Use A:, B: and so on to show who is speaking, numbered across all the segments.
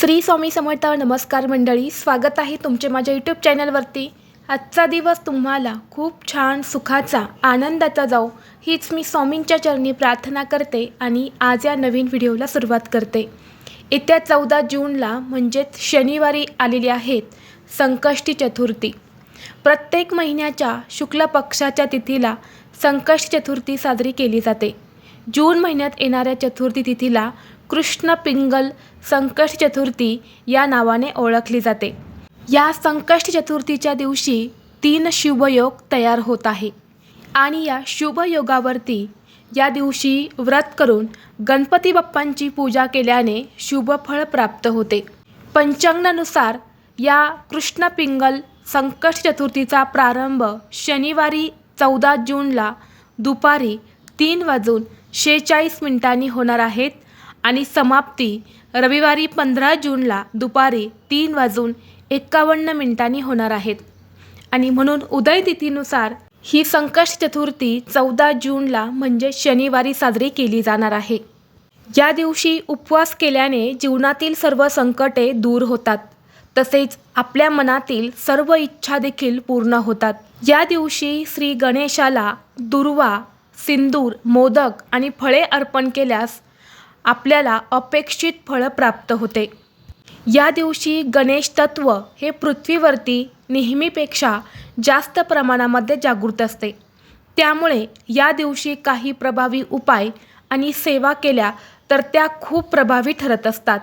A: श्री स्वामी समर्थ नमस्कार मंडळी स्वागत आहे तुमचे माझ्या यूट्यूब चॅनलवरती आजचा दिवस तुम्हाला खूप छान सुखाचा आनंदाचा जाऊ हीच मी स्वामींच्या चरणी प्रार्थना करते आणि आज या नवीन व्हिडिओला सुरुवात करते. येत्या चौदा जूनला म्हणजेच शनिवारी आलेली आहेत संकष्टी चतुर्थी. प्रत्येक महिन्याच्या शुक्ल पक्षाच्या तिथीला संकष्टी चतुर्थी साजरी केली जाते. जून महिन्यात येणाऱ्या चतुर्थी तिथीला कृष्ण पिंगल संकष्ट चतुर्थी या नावाने ओळखली जाते. या संकष्ट चतुर्थीच्या दिवशी तीन शुभयोग तयार होत आहे. आणि या शुभयोगावरती या दिवशी व्रत करून गणपती बाप्पांची पूजा केल्याने शुभफळ प्राप्त होते. पंचांगानुसार या कृष्ण पिंगल संकष्ट चतुर्थीचा प्रारंभ शनिवारी चौदा जूनला दुपारी तीन वाजून शेहेचाळीस मिनिटांनी होणार आहेत. आणि समाप्ती रविवारी पंधरा जूनला दुपारी तीन वाजून एक्कावन्न मिनिटांनी होणार आहेत. आणि म्हणून उदय तिथीनुसार ही संकष्ट चतुर्थी चौदा जूनला म्हणजे शनिवारी साजरी केली जाणार आहे. या दिवशी उपवास केल्याने जीवनातील सर्व संकटे दूर होतात. तसेच आपल्या मनातील सर्व इच्छा देखील पूर्ण होतात. या दिवशी श्री गणेशाला दुर्वा सिंदूर मोदक आणि फळे अर्पण केल्यास आपल्याला अपेक्षित फळ प्राप्त होते. या दिवशी गणेश तत्व हे पृथ्वीवरती नेहमीपेक्षा जास्त प्रमाणामध्ये जागृत असते. त्यामुळे या दिवशी काही प्रभावी उपाय आणि सेवा केल्या तर त्या खूप प्रभावी ठरत असतात.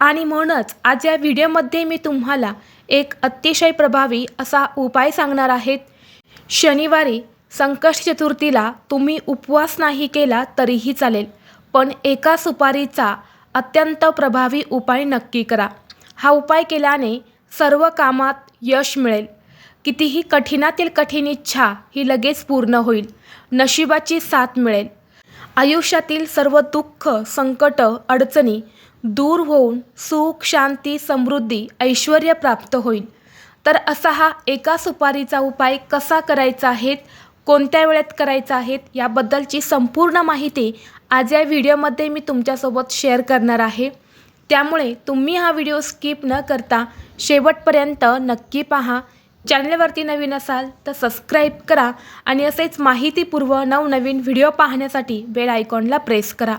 A: आणि म्हणूनच आज या व्हिडिओमध्ये मी तुम्हाला एक अतिशय प्रभावी असा उपाय सांगणार आहेत. शनिवारी संकष्ट चतुर्थीला तुम्ही उपवास नाही केला तरीही चालेल. पण एका सुपारीचा अत्यंत प्रभावी उपाय नक्की करा. हा उपाय केल्याने सर्व कामात यश मिळेल. कितीही कठीणातील कठीण इच्छा ही लगेच पूर्ण होईल. नशिबाची साथ मिळेल. आयुष्यातील सर्व दुःख संकट अडचणी दूर होऊन सुख शांती समृद्धी ऐश्वर प्राप्त होईल. तर असा हा एका सुपारीचा उपाय कसा करायचा आहेत कोणत्या वेळेत करायचा आहेत याबद्दलची संपूर्ण माहिती आज या व्हिडिओमध्ये मी तुमच्यासोबत शेअर करणार आहे. त्यामुळे तुम्ही हा व्हिडिओ स्किप न करता शेवटपर्यंत नक्की पहा. चॅनलवरती नवीन असाल तर सबस्क्राईब करा आणि असेच माहितीपूर्व नवनवीन व्हिडिओ पाहण्यासाठी बेल आयकॉनला प्रेस करा.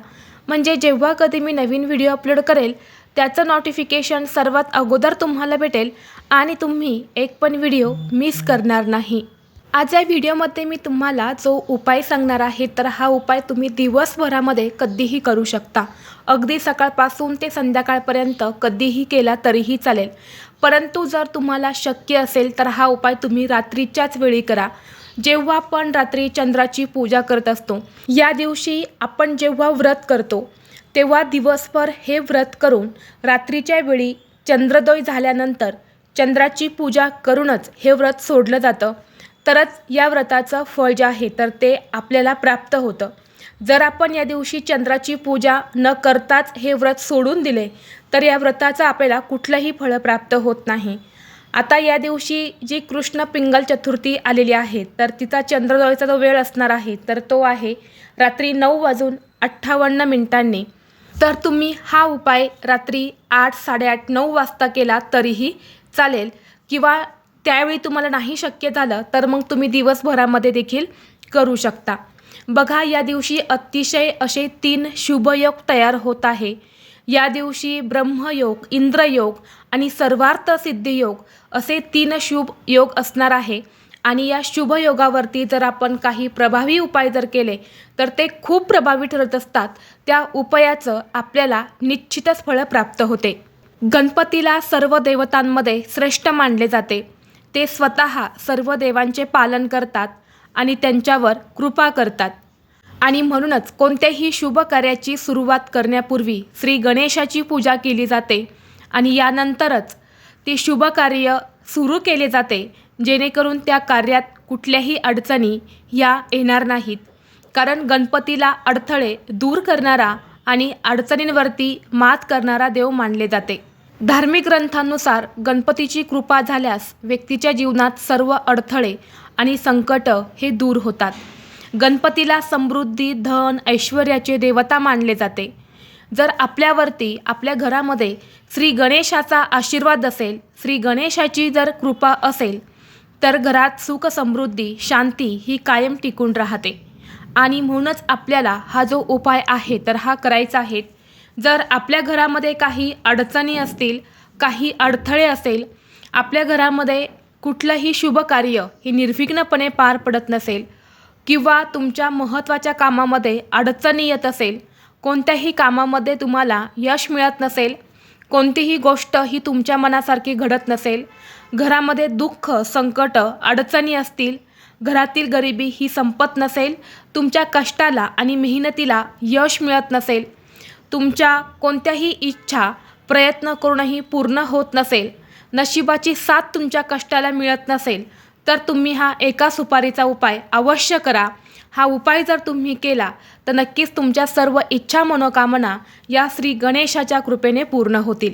A: म्हणजे जेव्हा कधी मी नवीन व्हिडिओ अपलोड करेल त्याचं नोटिफिकेशन सर्वात अगोदर तुम्हाला भेटेल आणि तुम्ही एक पण व्हिडिओ मिस करणार नाही. आज या व्हिडिओमध्ये मी तुम्हाला जो उपाय सांगणार आहे तर हा उपाय तुम्ही दिवसभरामध्ये कधीही करू शकता. अगदी सकाळपासून ते संध्याकाळपर्यंत कधीही केला तरीही चालेल. परंतु जर तुम्हाला शक्य असेल तर हा उपाय तुम्ही रात्रीच्याच वेळी करा. जेव्हा आपण रात्री चंद्राची पूजा करत असतो या दिवशी आपण जेव्हा व्रत करतो तेव्हा दिवसभर हे व्रत करून रात्रीच्या वेळी चंद्रोदय झाल्यानंतर चंद्राची पूजा करूनच हे व्रत सोडलं जातं. तरच या व्रताचं फळ जे आहे तर ते आपल्याला प्राप्त होतं. जर आपण या दिवशी चंद्राची पूजा न करताच हे व्रत सोडून दिले तर या व्रताचं आपल्याला कुठलंही फळ प्राप्त होत नाही. आता या दिवशी जी कृष्ण पिंगल चतुर्थी आलेली आहे तर तिचा चंद्रोदयाचा जो वेळ असणार आहे तर तो आहे रात्री नऊ वाजून अठ्ठावन्न मिनिटांनी. तर तुम्ही हा उपाय रात्री आठ साडेआठ नऊ वाजता केला तरीही चालेल. किंवा त्यावेळी तुम्हाला नाही शक्य झालं तर मग तुम्ही दिवसभरामध्ये देखील करू शकता. बघा या दिवशी अतिशय असे तीन शुभयोग तयार होत आहे. या दिवशी ब्रह्मयोग इंद्रयोग आणि सर्वार्थ सिद्धियोग असे तीन शुभ योग असणार आहे. आणि या शुभयोगावरती जर आपण काही प्रभावी उपाय जर केले तर ते खूप प्रभावी ठरत असतात. त्या उपायाचं आपल्याला निश्चितच फळ प्राप्त होते. गणपतीला सर्व देवतांमध्ये श्रेष्ठ मानले जाते. ते स्वतः सर्व देवांचे पालन करतात आणि त्यांच्यावर कृपा करतात. आणि म्हणूनच कोणत्याही शुभ कार्याची सुरुवात करण्यापूर्वी श्री गणेशाची पूजा केली जाते आणि यानंतरच ते शुभ कार्य सुरू केले जाते जेणेकरून त्या कार्यात कुठल्याही अडचणी या येणार नाहीत. कारण गणपतीला अडथळे दूर करणारा आणि अडचणींवरती मात करणारा देव मानले जाते. धार्मिक ग्रंथांनुसार गणपतीची कृपा झाल्यास व्यक्तीच्या जीवनात सर्व अडथळे आणि संकट हे दूर होतात. गणपतीला समृद्धी धन ऐश्वर्याचे देवता मानले जाते. जर आपल्यावरती आपल्या घरामध्ये श्री गणेशाचा आशीर्वाद असेल श्री गणेशाची जर कृपा असेल तर घरात सुख समृद्धी शांती ही कायम टिकून राहते. आणि म्हणूनच आपल्याला हा जो उपाय आहे तर हा करायचा आहे जर आपल्या घरामध्ये काही अडचणी असतील काही अडथळे असेल आपल्या घरामध्ये कुठलंही शुभ कार्य हे निर्विघ्नपणे पार पडत नसेल किंवा तुमच्या महत्त्वाच्या कामामध्ये अडचणी येत असेल कोणत्याही कामामध्ये तुम्हाला यश मिळत नसेल कोणतीही गोष्ट ही तुमच्या मनासारखी घडत नसेल घरामध्ये दुःख संकट अडचणी असतील घरातील गरिबी ही संपत नसेल तुमच्या कष्टाला आणि मेहनतीला यश मिळत नसेल तुमच्या कोणत्याही इच्छा प्रयत्न करूनही पूर्ण होत नसेल नशिबाची साथ तुमच्या कष्टाला मिळत नसेल तर तुम्ही हा एका सुपारीचा उपाय अवश्य करा. हा उपाय जर तुम्ही केला तर नक्कीच तुमच्या सर्व इच्छा मनोकामना या श्री गणेशाच्या कृपेने पूर्ण होतील.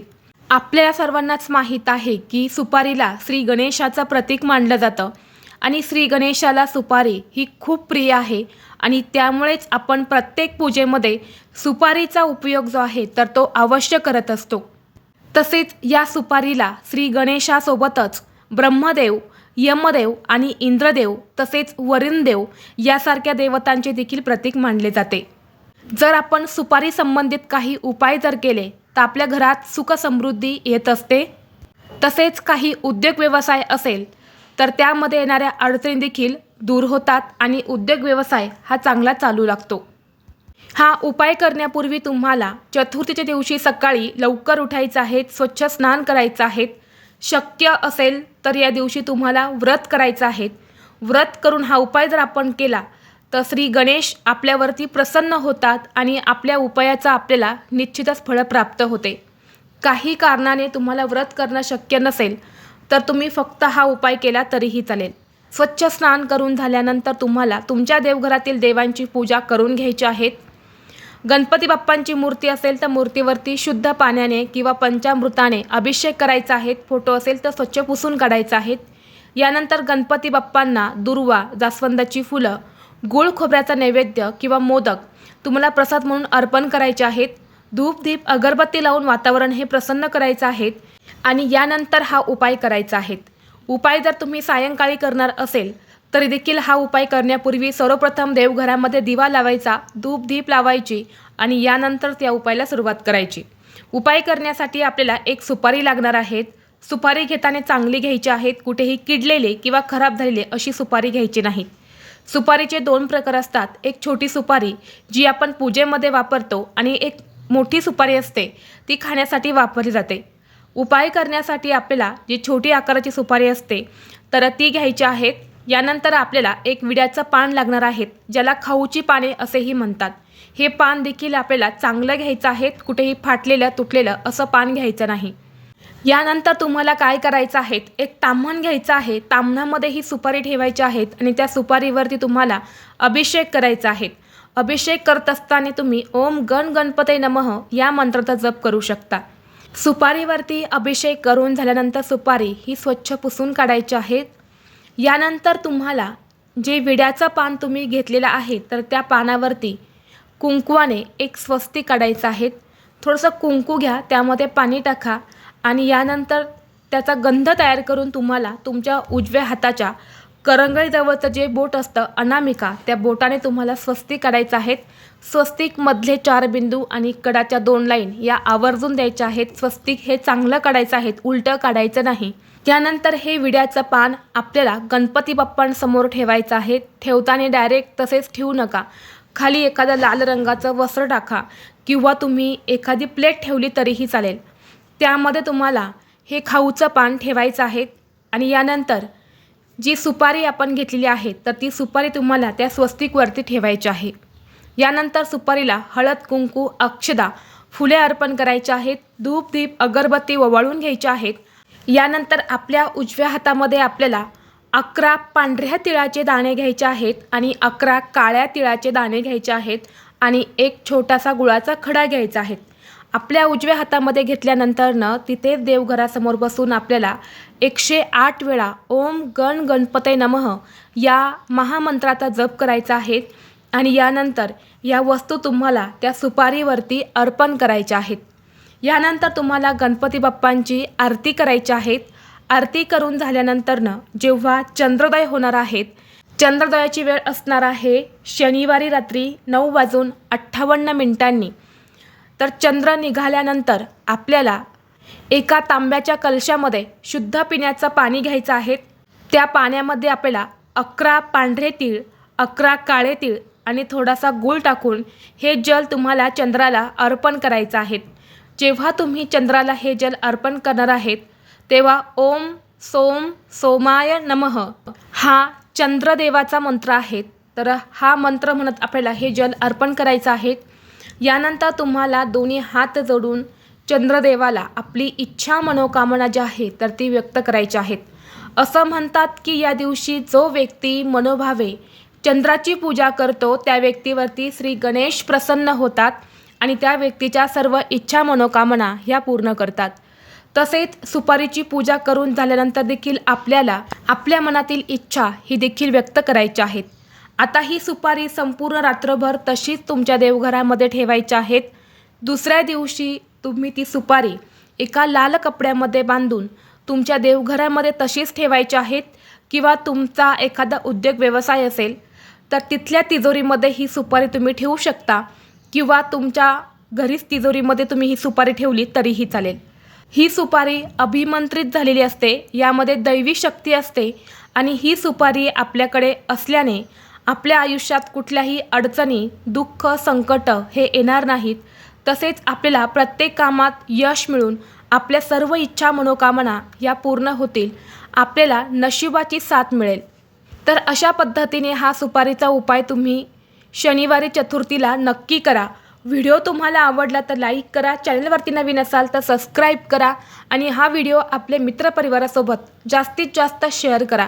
A: आपल्या सर्वांनाच माहीत आहे की सुपारीला श्री गणेशाचं प्रतीक मानलं जातं. आणि श्री गणेशाला सुपारी ही खूप प्रिय आहे. आणि त्यामुळेच आपण प्रत्येक पूजेमध्ये सुपारीचा उपयोग जो आहे तर तो अवश्य करत असतो. तसेच या सुपारीला श्री गणेशासोबतच ब्रह्मदेव यमदेव आणि इंद्रदेव तसेच वरिणदेव यासारख्या देवतांचे देखील प्रतीक मानले जाते. जर आपण सुपारी संबंधित काही उपाय जर केले तर आपल्या घरात सुख समृद्धी येत असते. तसेच काही उद्योग व्यवसाय असेल तर त्यामध्ये येणाऱ्या अडचणी देखील दूर होतात आणि उद्योग व्यवसाय हा चांगला चालू लागतो. हा उपाय करण्यापूर्वी तुम्हाला चतुर्थीच्या दिवशी सकाळी लवकर उठायचं आहे स्वच्छ स्नान करायचं आहे. शक्य असेल तर या दिवशी तुम्हाला व्रत करायचं आहे. व्रत करून हा उपाय जर आपण केला तर श्री गणेश आपल्यावरती प्रसन्न होतात आणि आपल्या उपायाचा आपल्याला निश्चितच फळ प्राप्त होते. काही कारणाने तुम्हाला व्रत करणं शक्य नसेल तर तुम्ही फक्त हा उपाय केला तरीही चालेल. स्वच्छ स्नान करून झाल्यानंतर तुम्हाला तुमच्या देवघरातील देवांची पूजा करून घ्यायची आहेत गणपती बाप्पांची मूर्ती असेल तर मूर्तीवरती शुद्ध पाण्याने किंवा पंचामृताने अभिषेक करायचा आहे. फोटो असेल तर स्वच्छ पुसून काढायचा आहेत यानंतर गणपती बाप्पांना दुर्वा जास्वंदाची फुलं गुळ खोबऱ्याचा नैवेद्य किंवा मोदक तुम्हाला प्रसाद म्हणून अर्पण करायचे आहेत. धूप दीप अगरबत्ती लावून वातावरण हे प्रसन्न करायचं आहे आणि यानंतर हा उपाय करायचा आहे उपाय जर तुम्ही सायंकाळी करणार असेल तरी देखील हा उपाय करण्यापूर्वी सर्वप्रथम देवघरामध्ये दिवा लावायचा धूप दीप लावायची आणि यानंतर त्या उपायाला सुरुवात करायची. उपाय करण्यासाठी आपल्याला एक सुपारी लागणार आहेत. सुपारी घेताना चांगली घ्यायची आहेत कुठेही किडलेले किंवा खराब झालेले अशी सुपारी घ्यायची नाही. सुपारीचे दोन प्रकार असतात. एक छोटी सुपारी जी आपण पूजेमध्ये वापरतो आणि एक मोठी सुपारी असते ती खाण्यासाठी वापरली जाते. उपाय करण्यासाठी आपल्याला जी छोटी आकाराची सुपारी असते तर ती घ्यायची आहेत यानंतर आपल्याला एक विड्याचं पान लागणार आहेत ज्याला खाऊची पाने असेही म्हणतात. हे पान देखील आपल्याला चांगलं घ्यायचं आहे कुठेही फाटलेलं तुटलेलं असं पान घ्यायचं नाही. यानंतर तुम्हाला काय करायचं आहे एक ताम्हण घ्यायचं आहे ताम्हणामध्ये ही सुपारी ठेवायची आहेत आणि त्या सुपारीवरती तुम्हाला अभिषेक करायचा आहे. अभिषेक करत असताना तुम्ही ओम गण गणपते नमः या मंत्राचा जप करू शकता. सुपारीवरती अभिषेक करून झाल्यानंतर सुपारी ही स्वच्छ पुसून काढायची आहेत यानंतर तुम्हाला जे विड्याचं पान तुम्ही घेतलेलं आहे तर त्या पानावरती कुंकवाने एक स्वस्ती काढायचं आहे. थोडंसं कुंकू घ्या त्यामध्ये पाणी टाका आणि यानंतर त्याचा गंध तयार करून तुम्हाला तुमच्या उजव्या हाताच्या करंगळीजवळचं जे बोट असतं अनामिका त्या बोटाने तुम्हाला स्वस्तिक काढायचं आहेत. स्वस्तिकमधले चार बिंदू आणि कडाच्या दोन लाईन या आवर्जून द्यायच्या आहेत. स्वस्तिक हे चांगलं काढायचं आहेत उलटं काढायचं नाही. त्यानंतर हे विड्याचं पान आपल्याला गणपती बाप्पांसमोर ठेवायचं आहे. ठेवताना डायरेक्ट तसेच ठेवू नका. खाली एखादं लाल रंगाचं वस्त्र टाका किंवा तुम्ही एखादी प्लेट ठेवली तरीही चालेल. त्यामध्ये तुम्हाला हे खाऊचं पान ठेवायचं आहे. आणि यानंतर जी सुपारी आपण घेतलेली आहे तर ती सुपारी तुम्हाला त्या स्वस्तिकवरती ठेवायची आहे. यानंतर सुपारीला हळद कुंकू अक्षदा फुले अर्पण करायचे आहेत धूप दीप अगरबत्ती ववाळून घ्यायच्या आहेत. यानंतर आपल्या उजव्या हातामध्ये आपल्याला अकरा पांढऱ्या तिळाचे दाणे घ्यायचे आहेत आणि अकरा काळ्या तिळाचे दाणे घ्यायचे आहेत आणि एक छोटासा गुळाचा खडा घ्यायचा आहे. आपल्या उजव्या हातामध्ये घेतल्यानंतरनं तिथे देवघरासमोर बसून आपल्याला एकशे आठ वेळा ओम गण गणपते नमः या महामंत्राचा जप करायचा आहे आणि यानंतर या वस्तू तुम्हाला त्या सुपारीवरती अर्पण करायच्या आहेत. यानंतर तुम्हाला गणपती बाप्पांची आरती करायची आहेत आरती करून झाल्यानंतरनं जेव्हा चंद्रोदय होणार आहेत चंद्रोदयाची वेळ असणार आहे शनिवारी रात्री नऊ वाजून अठ्ठावन्न मिनिटांनी. तर चंद्र निघाल्यानंतर आपल्याला एका तांब्याच्या कलशामध्ये शुद्ध पिण्याचं पाणी घ्यायचं आहे. त्या पाण्यामध्ये आपल्याला अकरा पांढरे तीळ अकरा काळे तीळ आणि थोडासा गूळ टाकून हे जल तुम्हाला चंद्राला अर्पण करायचं आहे. जेव्हा तुम्ही चंद्राला हे जल अर्पण करणार आहेत तेव्हा ओम सोम सोमाय नमः. हा चंद्रदेवाचा मंत्र आहे. तर हा मंत्र म्हणत आपल्याला हे जल अर्पण करायचं आहे. यानंतर तुम्हाला दोन्ही हात जोडून चंद्रदेवाला आपली इच्छा मनोकामना जी आहे तर ती व्यक्त करायची आहेत. असं म्हणतात की या दिवशी जो व्यक्ती मनोभावे चंद्राची पूजा करतो त्या व्यक्तीवरती श्री गणेश प्रसन्न होतात आणि त्या व्यक्तीच्या सर्व इच्छा मनोकामना ह्या पूर्ण करतात. तसेच सुपारीची पूजा करून झाल्यानंतर देखील आपल्याला आपल्या मनातील इच्छा ही देखील व्यक्त करायची आहेत. आता ही सुपारी संपूर्ण रात्रभर तशीच तुमच्या देवघरामध्ये ठेवायची आहेत. दुसऱ्या दिवशी तुम्ही ती सुपारी एका लाल कपड्यामध्ये बांधून तुमच्या देवघरामध्ये तशीच ठेवायची आहेत किंवा तुमचा एखादा उद्योग व्यवसाय असेल तर तिथल्या तिजोरीमध्ये ही सुपारी तुम्ही ठेवू शकता किंवा तुमच्या घरीच तिजोरीमध्ये तुम्ही ही सुपारी ठेवली तरीही चालेल. ही सुपारी अभिमंत्रित झालेली असते यामध्ये दैवी शक्ती असते आणि ही सुपारी आपल्याकडे असल्याने आपल्या आयुष्यात कुठल्याही अडचणी दुःख संकट हे येणार नाहीत. तसेच आपल्याला प्रत्येक कामात यश मिळून आपल्या सर्व इच्छा मनोकामना या पूर्ण होतील. आपल्याला नशिबाची साथ मिळेल. तर अशा पद्धतीने हा सुपारीचा उपाय तुम्ही शनिवारी चतुर्थीला नक्की करा. व्हिडिओ तुम्हाला आवडला तर लाईक करा चॅनलवरती नवीन असाल तर सबस्क्राईब करा आणि हा व्हिडिओ आपल्या मित्रपरिवारासोबत जास्तीत जास्त शेअर करा.